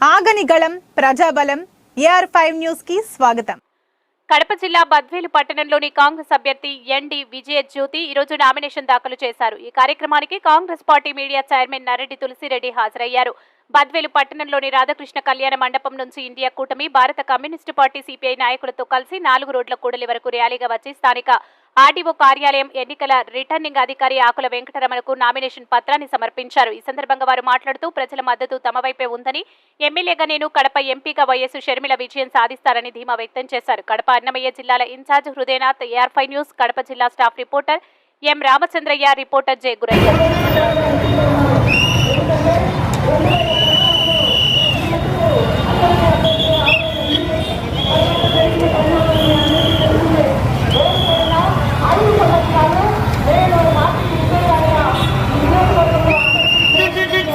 ఆగని గళం ప్రజాబలం AR five న్యూస్కి స్వాగతం. కడప జిల్లా బద్వేలు పట్టణంలోని కాంగ్రెస్ అభ్యర్థి ఎన్డి విజయ జ్యోతి ఈరోజు నామినేషన్ దాఖలు చేశారు. ఈ కార్యక్రమానికి Congress party media chairman Narreddy Tulasi Reddy హాజరయ్యారు. బద్వేలు పట్టణంలోని రాధాకృష్ణ కళ్యాణ మండపం నుంచి ఇండియా కూటమి భారత కమ్యూనిస్టు పార్టీ సిపిఐ నాయకులతో కలిసి నాలుగు రోడ్ల కూడలి వరకు ర్యాలీగా వచ్చి స్థానిక ఆర్డీఓ కార్యాలయం ఎన్నికల రిటర్నింగ్ అధికారి ఆకుల వెంకటరమణకు నామినేషన్ పత్రాన్ని సమర్పించారు. ఈ సందర్భంగా వారు మాట్లాడుతూ ప్రజల మద్దతు తమ వైపే ఉందని ఎమ్మెల్యేగా నేను కడప ఎంపీగా వైఎస్ షర్మిల విజయం సాధిస్తారని ధీమా వ్యక్తం చేశారు. కడప అన్నమయ్య జిల్లాల ఇన్ఛార్జ్ హృదయనాథ్ ఏఆర్ఫై న్యూస్ కడప జిల్లా staff reporter M Ramachandraiah reporter J. Gurayya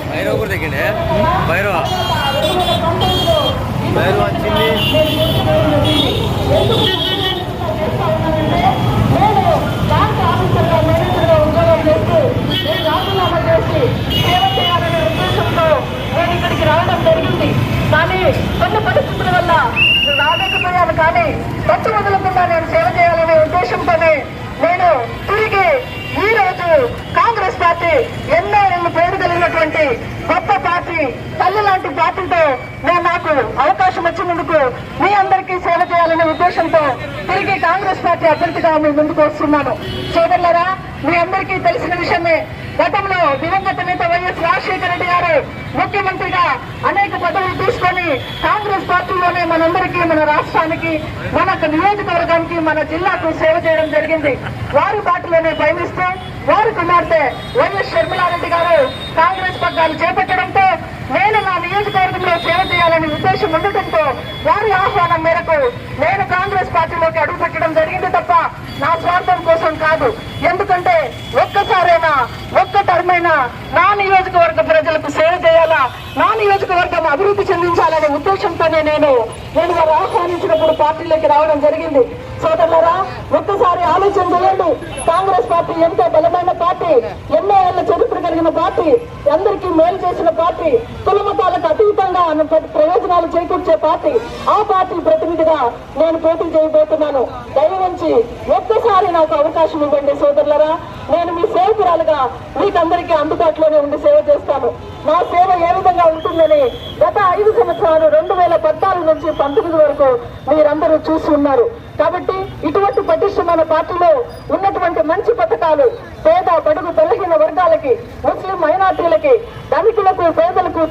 Bhairava కూడా తగ్గిండే భైరవ భైరవ వచ్చింది నేను బ్యాంక్ ఆఫీసర్గా మేనేజర్గా ఉద్యోగం చేస్తూ నేను రాజీనామా చేసి సేవ చేయాలనే ఉద్దేశంతో నేను ఇక్కడికి రావడం జరిగింది. కానీ కొన్ని పరిస్థితుల వల్ల రాలేకపోయాను కానీ ఖర్చు వదలకుండా నేను సేవ చేయాలనే ఉద్దేశంతోనే నేను తిరిగి ఈ రోజు కాంగ్రెస్ పార్టీ ఎన్నో ఏళ్ళు పేరు కలిగినటువంటి గొప్ప పార్టీ తల్లి లాంటి పార్టీతో నేను నాకు అవకాశం వచ్చినందుకు మీ అందరికీ సేవ చేయాలనే ఉద్దేశంతో తిరిగి కాంగ్రెస్ పార్టీ అభ్యర్థిగా మీ ముందుకు వస్తున్నాను. సోదరులరా మీ అందరికీ తెలిసిన విషయమే గతంలో దివంగత నేత వైఎస్ రాజశేఖర రెడ్డి గారు ముఖ్యమంత్రిగా అనేక పదవులు తీసుకొని కాంగ్రెస్ పార్టీలోనే మనందరికీ మన రాష్ట్రానికి మన నియోజకవర్గానికి మన జిల్లాకు సేవ చేయడం జరిగింది. వారి బాటలోనే పయనిస్తూ వారి కుమార్తె వైఎస్ షర్మిలారెడ్డి గారు కాంగ్రెస్ పగ్గాలు చేపట్టడంతో నేను నా నియోజకవర్గంలో సేవ చేయాలని ఉద్దేశం ఉండటంతో వారి ఆహ్వానం మేరకు నేను కాంగ్రెస్ పార్టీలోకి అడుగుపెట్టడం జరిగింది తప్ప నా స్వార్థం కోసం కాదు. ఒక్క నా నియోజకవర్గ ప్రజలకు సేవ చేయాలా? నా నియోజకవర్గం అభివృద్ధి చెందించాలనే ఉద్దేశంతోనే నేను నేను వారు ఆహ్వానించినప్పుడు పార్టీలోకి రావడం జరిగింది. సోదరులరా ఒక్కసారి ఆలోచన చేయండి. కాంగ్రెస్ పార్టీ ఎంతో బలమైన పార్టీ ఎన్నో ఏళ్ళ చరిత్ర కలిగిన పార్టీ అందరికీ మేలు చేసిన పార్టీ కుల మతాలకు అతీతంగా ప్రయోజనాలు చేకూర్చే పార్టీ ఆ పార్టీ ప్రతినిధిగా నేను పోటీ చేయబోతున్నాను. దయవంచి ఒక్కసారి నాకు అవకాశం ఇవ్వండి సోదరులరా. నేను మీ సేవకురాలుగా మీకందరికీ అందుబాటులో ఉండి సేవ చేస్తాను నా సేవ ఏ విధంగా ఉంటుందని గత ఐదు సంవత్సరాలు రెండు వేల పద్నాలుగు నుంచి పంతొమ్మిది వరకు మీరందరూ చూసి ఉన్నారు కాబట్టి ఇటువంటి పటిష్టమైన పార్టీలో ఉన్నటువంటి మంచి పథకాలు పేద బడుగు బలహీన వర్గాలకి ముస్లిం మైనార్టీలకి ధనికులకు పేదలకు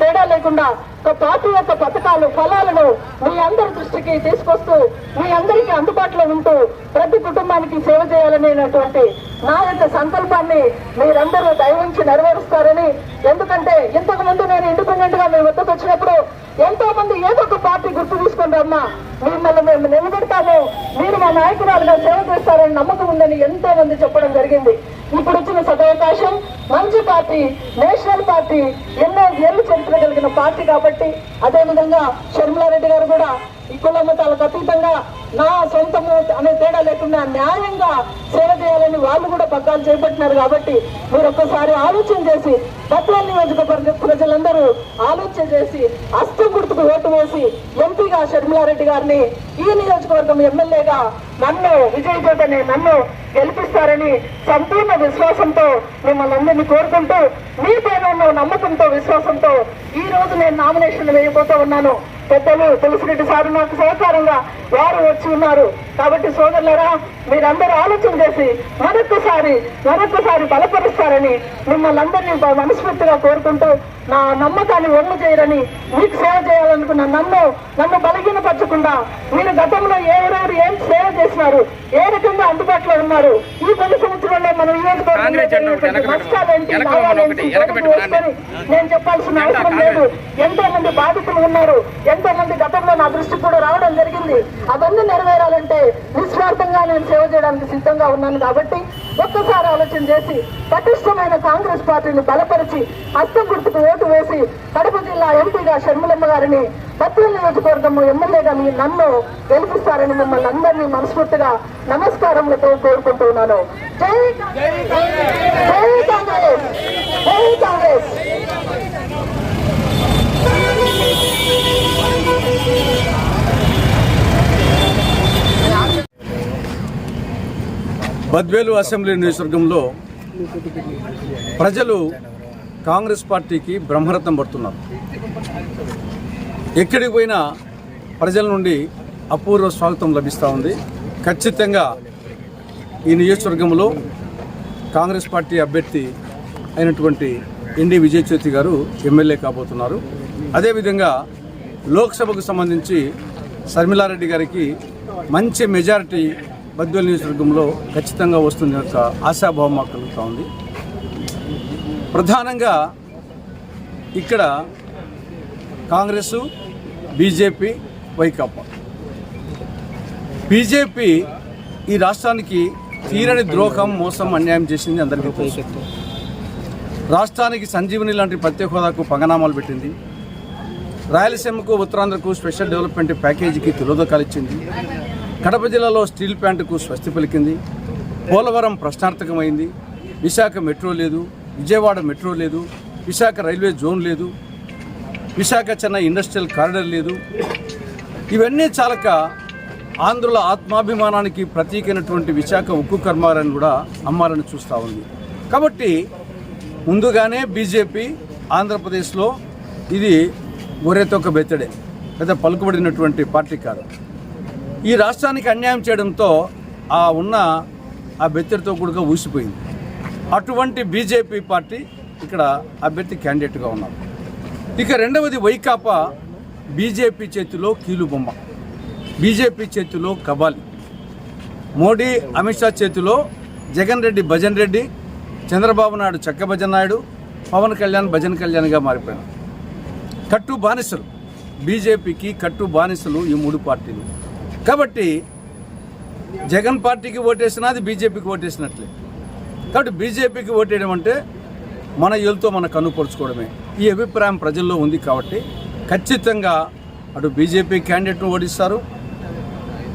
ఒక పార్టీ యొక్క పథకాలు ఫలాలను మీ అందరి దృష్టికి తీసుకొస్తూ మీ అందరికీ అందుబాటులో ఉంటూ ప్రతి కుటుంబానికి సేవ చేయాలనేటువంటి నా యొక్క సంకల్పాన్ని మీరందరూ దయవించి నెరవేరుస్తారని. ఎందుకంటే ఇంతకు ముందు నేను ఇండిపెండెంట్గా మీ వద్దకు వచ్చినప్పుడు ఎంతో మంది ఏదో ఒక పార్టీ గుర్తు తీసుకుని రమ్మా మిమ్మల్ని మేము నిలబెడతాము మీరు మా నాయకురాలుగా సేవ చేస్తారని నమ్మకం ఉందని ఎంతో మంది చెప్పడం జరిగింది. ఇప్పుడు వచ్చిన సదవకాశం మంచి పార్టీ నేషనల్ పార్టీ ఎన్నో ఏళ్ళు చరిత్ర కలిగిన పార్టీ కాబట్టి అదేవిధంగా షర్మిలారెడ్డి గారు కూడా ఈ కుల మతాలకు అతీతంగా నా సొంతము అనే తేడా న్యాయంగా సేవ చేయాలని వాళ్ళు కూడా పగ్గాలు చేపట్టినారు కాబట్టి మీరు ఒక్కసారి ఆలోచన చేసి తత్వాల నియోజకవర్గ ప్రజలందరూ ఆలోచన చేసి అస్తం గుర్తుకు ఓటు వేసి ఎంపీగా షర్మిలారెడ్డి గారిని ఈ నియోజకవర్గం ఎమ్మెల్యేగా నన్ను విజయ్ నన్ను గెలిపిస్తారని సంపూర్ణ విశ్వాసంతో మిమ్మల్ని అందరినీ కోరుకుంటూ మీ పైన నమ్మకంతో విశ్వాసంతో ఈ రోజు నేను నామినేషన్ వేయబోతూ ఉన్నాను. పెద్దలు తులసిరెడ్డి సార్ నాకు సహకారంగా వారు వచ్చి ఉన్నారు. కాబట్టి సోదరులరా మీరందరూ ఆలోచన చేసి మరొక్కసారి మరొక్కసారి బలపరుస్తారని మిమ్మల్ని అందరినీ మనస్ఫూర్తిగా కోరుకుంటూ నా నమ్మకాన్ని ఒమ్ము చేయరని మీకు సేవ చేయాలనుకున్న నన్ను నన్ను బలహీనపరచకుండా మీరు గతంలో ఎవరెవరు ఏం సేవ చేసినారు ఏ రకంగా అందుబాటులో ఉన్నారు ఈ పది సంవత్సరాల్లో మన వేసుకొని నేను చెప్పాల్సిన అవసరం లేదు. ఎంతో మంది ఉన్నారు. ఎంతో మంది గతంలో నా దృష్టికి కూడా రావడం జరిగింది. అవన్నీ నెరవేరాలంటే నిస్వార్థంగా నేను సేవ చేయడానికి సిద్ధంగా ఉన్నాను కాబట్టి ఒక్కసారి ఆలోచన చేసి పటిష్టమైన కాంగ్రెస్ పార్టీని బలపరిచి హస్తం గుర్తుకు ఓటు వేసి కడప జిల్లా ఎంపీగా షర్మిలమ్మ గారిని పత్రి నియోజకవర్గము ఎమ్మెల్యేగా మీ నన్ను గెలిపిస్తారని మిమ్మల్ని అందరినీ మనస్ఫూర్తిగా నమస్కారములతో కోరుకుంటున్నాను జై కాంగ్రెస్! జై కాంగ్రెస్! బద్వేలు అసెంబ్లీ నియోజకవర్గంలో ప్రజలు కాంగ్రెస్ పార్టీకి బ్రహ్మరథం పడుతున్నారు. ఎక్కడికి పోయినా ప్రజల నుండి అపూర్వ స్వాగతం లభిస్తూ ఉంది. ఖచ్చితంగా ఈ నియోజకవర్గంలో కాంగ్రెస్ పార్టీ అభ్యర్థి అయినటువంటి ఎన్డీ విజయ్ చేతి గారు ఎమ్మెల్యే కాబోతున్నారు. అదేవిధంగా లోక్సభకు సంబంధించి శర్మిలారెడ్డి గారికి మంచి మెజారిటీ బద్వేల్ నియోజకవర్గంలో ఖచ్చితంగా వస్తుంది యొక్క ఆశాభావం మాకు కలుగుతూ ఉంది. ప్రధానంగా ఇక్కడ కాంగ్రెస్ బీజేపీ వైకాపా. బీజేపీ ఈ రాష్ట్రానికి తీరని ద్రోహం మోసం అన్యాయం చేసింది అందరికీ తెలుసు. రాష్ట్రానికి సంజీవని లాంటి ప్రత్యేక హోదాకు పంగనామాలు పెట్టింది. రాయలసీమకు ఉత్తరాంధ్రకు స్పెషల్ డెవలప్మెంట్ ప్యాకేజీకి తిలోదకాలు కడప జిల్లాలో స్టీల్ ప్లాంట్కు స్వస్తి పలికింది. పోలవరం ప్రశ్నార్థకమైంది. విశాఖ మెట్రో లేదు. విజయవాడ మెట్రో లేదు. విశాఖ రైల్వే జోన్ లేదు. విశాఖ చెన్నై ఇండస్ట్రియల్ కారిడర్ లేదు. ఇవన్నీ చాలక ఆంధ్రుల ఆత్మాభిమానానికి ప్రతీకైనటువంటి విశాఖ ఉక్కు కర్మారాన్ని కూడా అమ్మాలని చూస్తూ ఉంది. కాబట్టి ముందుగానే బీజేపీ ఆంధ్రప్రదేశ్లో ఇది గొర్రెతొక్క బెత్తడే. పెద్ద పలుకుబడినటువంటి పార్టీ కాదు. ఈ రాష్ట్రానికి అన్యాయం చేయడంతో ఆ ఉన్న ఆ బెత్తడితో కూడా ఊసిపోయింది. అటువంటి బీజేపీ పార్టీ ఇక్కడ అభ్యర్థి క్యాండిడేట్గా ఉన్నారు. ఇక రెండవది వైకాపా బీజేపీ చేతిలో కీలుబొమ్మ. బీజేపీ చేతిలో కబాలి మోడీ అమిత్ షా చేతిలో జగన్ రెడ్డి భజన్ రెడ్డి చంద్రబాబు నాయుడు చక్క భజన్ నాయుడు పవన్ కళ్యాణ్ భజన్ కళ్యాణ్గా మారిపోయారు కట్టు బానిసలు. బీజేపీకి కట్టు బానిసలు ఈ మూడు పార్టీలు. కాబట్టి జగన్ పార్టీకి ఓటేసినా అది బీజేపీకి ఓటేసినట్లే. కాబట్టి బీజేపీకి ఓటేయడం అంటే మన ఏళ్ళతో మన కనుపరుచుకోవడమే ఈ అభిప్రాయం ప్రజల్లో ఉంది కాబట్టి ఖచ్చితంగా అటు బీజేపీ క్యాండిడేట్ను ఓడిస్తారు.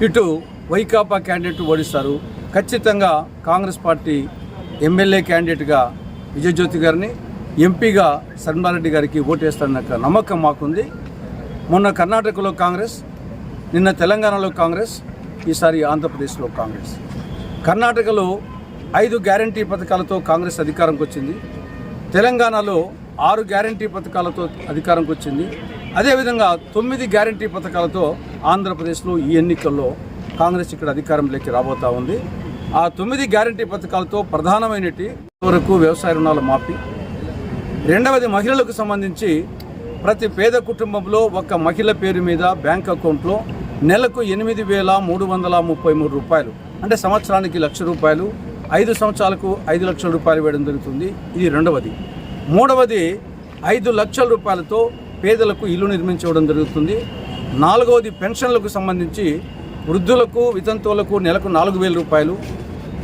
ఇటు వైకాపా క్యాండిడేట్ను ఓడిస్తారు. ఖచ్చితంగా కాంగ్రెస్ పార్టీ ఎమ్మెల్యే క్యాండిడేట్గా విజయజ్యోతి గారిని ఎంపీగా సన్మారెడ్డి గారికి ఓటేస్తారన్న నమ్మకం మాకుంది. మొన్న కర్ణాటకలో కాంగ్రెస్ నిన్న తెలంగాణలో కాంగ్రెస్ ఈసారి ఆంధ్రప్రదేశ్లో కాంగ్రెస్. కర్ణాటకలో ఐదు గ్యారంటీ పథకాలతో కాంగ్రెస్ అధికారంకి వచ్చింది. తెలంగాణలో ఆరు గ్యారంటీ పథకాలతో అధికారంకి వచ్చింది. అదేవిధంగా తొమ్మిది గ్యారంటీ పథకాలతో ఆంధ్రప్రదేశ్లో ఈ ఎన్నికల్లో కాంగ్రెస్ ఇక్కడ అధికారంలోకి రాబోతా ఉంది. ఆ తొమ్మిది గ్యారంటీ పథకాలతో ప్రధానమైనటి వరకు వ్యవసాయ రుణాల మాఫీ రెండవది మహిళలకు సంబంధించి ప్రతి పేద కుటుంబంలో ఒక మహిళ పేరు మీద బ్యాంక్ అకౌంట్లో నెలకు ఎనిమిది వేల మూడు వందల ముప్పై మూడు రూపాయలు అంటే సంవత్సరానికి లక్ష రూపాయలు ఐదు సంవత్సరాలకు ఐదు లక్షల రూపాయలు వేయడం జరుగుతుంది. ఇది రెండవది. మూడవది ఐదు లక్షల రూపాయలతో పేదలకు ఇల్లు నిర్మించడం జరుగుతుంది. నాలుగవది పెన్షన్లకు సంబంధించి వృద్ధులకు వితంతువులకు నెలకు నాలుగు వేల రూపాయలు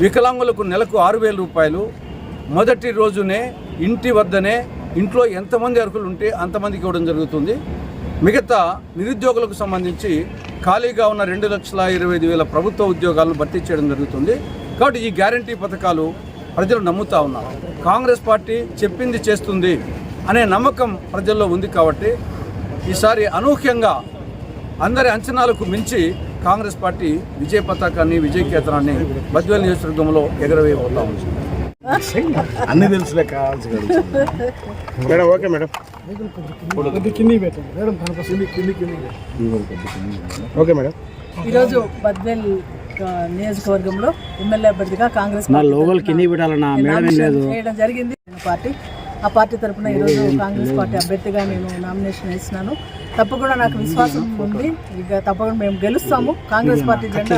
వికలాంగులకు నెలకు ఆరు వేల రూపాయలు. మొదటి రోజునే ఇంటి వద్దనే ఇంట్లో ఎంతమంది అర్హులు ఉంటే అంతమందికి ఇవ్వడం జరుగుతుంది. మిగతా నిరుద్యోగులకు సంబంధించి ఖాళీగా ఉన్న రెండు లక్షల ఇరవై ఐదు వేల ప్రభుత్వ ఉద్యోగాలను భర్తీ చేయడం జరుగుతుంది. కాబట్టి ఈ గ్యారంటీ పథకాలు ప్రజలు నమ్ముతా ఉన్నారు. కాంగ్రెస్ పార్టీ చెప్పింది చేస్తుంది అనే నమ్మకం ప్రజల్లో ఉంది కాబట్టి ఈసారి అనూహ్యంగా అందరి అంచనాలకు మించి కాంగ్రెస్ పార్టీ విజయ పతాకాన్ని విజయ కేంద్రాన్ని బద్వేల్ నియోజకవర్గంలో ఎగరవేయబోతా ఉంది. అన్ని తెలుసులే కావాల్సి madam okay madam. Okay madam. ఈరోజు బద్వేల్ నియోజకవర్గంలో ఎమ్మెల్యే అభ్యర్థిగా కాంగ్రెస్ నా లోగోలు కింద పెట్టాలన్నా మేడం లేదు. చేయడం జరిగింది. పార్టీ ఆ పార్టీ తరపున ఈరోజు కాంగ్రెస్ పార్టీ అభ్యర్థిగా నేను నామినేషన్ వేసినాను తప్పకుండా నాకు విశ్వాసం ఉంది. ఇక తప్పకుండా మేము గెలుస్తాము. కాంగ్రెస్ పార్టీ జెండా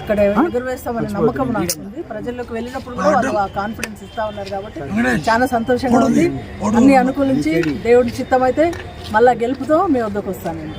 ఇక్కడ ఎగురవేస్తామనే నమ్మకం నాకు ఉంది. ప్రజల్లోకి వెళ్ళినప్పుడు కూడా వాళ్ళు ఆ కాన్ఫిడెన్స్ ఇస్తా ఉన్నారు కాబట్టి చాలా సంతోషంగా ఉంది. అన్ని అనుకూలించి దేవుడి చిత్తం అయితే మళ్ళా గెలుపుతో మీ వద్దకు వస్తానండి.